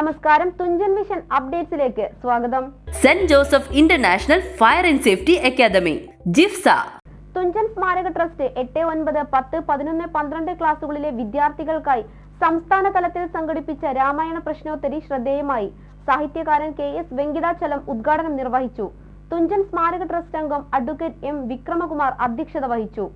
നമസ്കാരം. തുഞ്ചൻ മിഷൻ അപ്ഡേറ്റ്സിലേക്ക് സ്വാഗതം. Saint Joseph International Fire and Safety Academy JIFSA. Thunchan സ്മാരക ട്രസ്റ്റ് എട്ട് ഒൻപത് പത്ത് പതിനൊന്ന് പന്ത്രണ്ട് ക്ലാസുകളിലെ വിദ്യാർത്ഥികൾക്കായി സംസ്ഥാന തലത്തിൽ സംഘടിപ്പിച്ച രാമായണ പ്രശ്നോത്തരി ശ്രദ്ധേയമായി. സാഹിത്യകാരൻ കെ എസ് വെങ്കിടാചലം ഉദ്ഘാടനം നിർവഹിച്ചു. തുഞ്ചൻ സ്മാരക ട്രസ്റ്റ് അംഗം അഡ്വക്കേറ്റ് എം വിക്രമകുമാർ അധ്യക്ഷത വഹിച്ചു.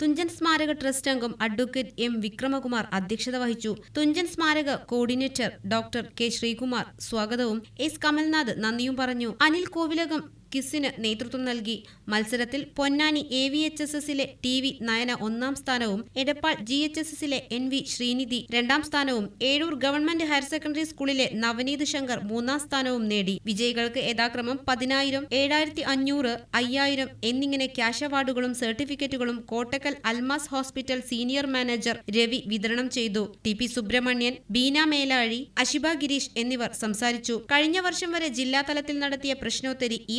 തുഞ്ചൻ സ്മാരക ട്രസ്റ്റ് അംഗം അഡ്വക്കേറ്റ് എം വിക്രമകുമാർ അധ്യക്ഷത വഹിച്ചു. തുഞ്ചൻ സ്മാരക കോർഡിനേറ്റർ ഡോക്ടർ കെ ശ്രീകുമാർ സ്വാഗതവും എസ് കമൽനാഥ് നന്ദിയും പറഞ്ഞു. അനിൽ കോവിലകം കിസിന് നേതൃത്വം നൽകി. മത്സരത്തിൽ Ponnani A V H S S T V Nayana ഒന്നാം സ്ഥാനവും Edappal G H S S N V Sreenidhi രണ്ടാം സ്ഥാനവും ഏഴൂർ ഗവൺമെന്റ് ഹയർ സെക്കൻഡറി സ്കൂളിലെ നവനീത് ശങ്കർ മൂന്നാം സ്ഥാനവും നേടി. വിജയികൾക്ക് യഥാക്രമം പതിനായിരം ഏഴായിരത്തി അഞ്ഞൂറ് അയ്യായിരം എന്നിങ്ങനെ ക്യാഷ് അവാർഡുകളും സർട്ടിഫിക്കറ്റുകളും Kottakkal Almas hospital senior manager Ravi വിതരണം ചെയ്തു. ടി പി സുബ്രഹ്മണ്യൻ ബീന മേലാഴി അഷിബ ഗിരീഷ് എന്നിവർ സംസാരിച്ചു. കഴിഞ്ഞ വർഷം വരെ ജില്ലാതലത്തിൽ നടത്തിയ പ്രശ്നോത്തരി ഈ